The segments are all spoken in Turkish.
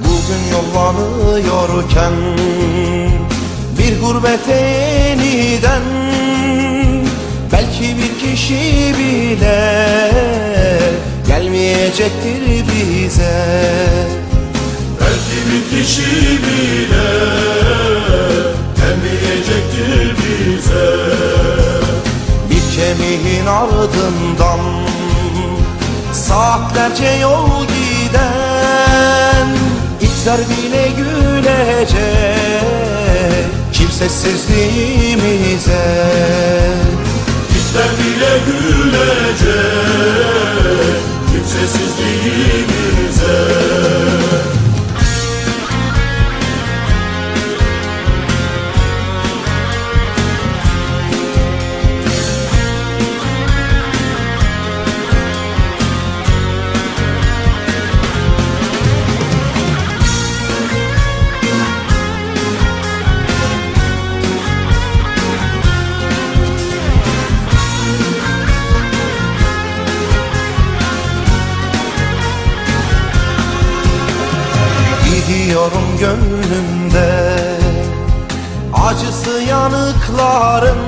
Bugün yollanıyorken Bir gurbete yeniden Belki bir kişi bile Gelmeyecektir bize. Belki bir kişi bile gelmeyecektir bize. Bir kemiğin ardından Saatlerce yol giden İtler bile gülecek Kimsesizliğimize Gidiyorum gönlümde. Acısı yanıkların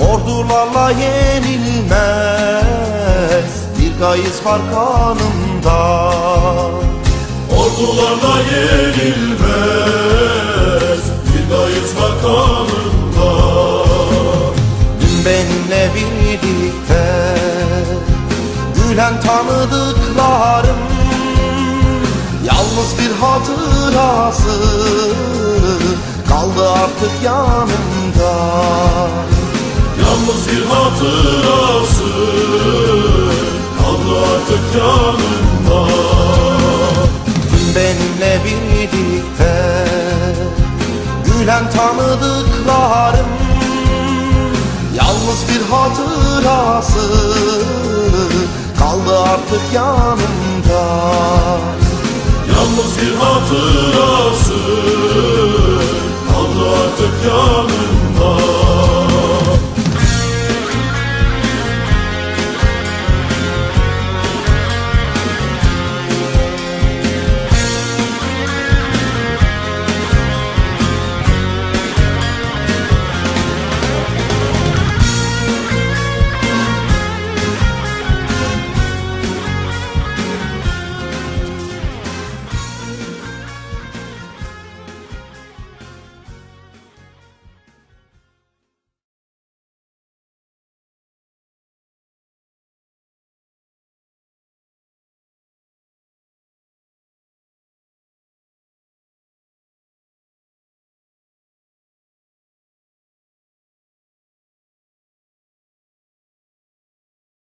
Ordularla yenilmez. Bir gayız var kanımda. Ordularla yenilmez. Bir gayız var kanında Dün benimle birlikte Gülen tanıdıklarım Yalnız bir hatırası Kaldı artık yanımda. Yalnız bir hatırası kaldı artık yanımda. Dün benimle birlikte Gülen tanıdıklarım Yalnız bir hatırası Kaldı artık yanımda Yalnız bir hatırası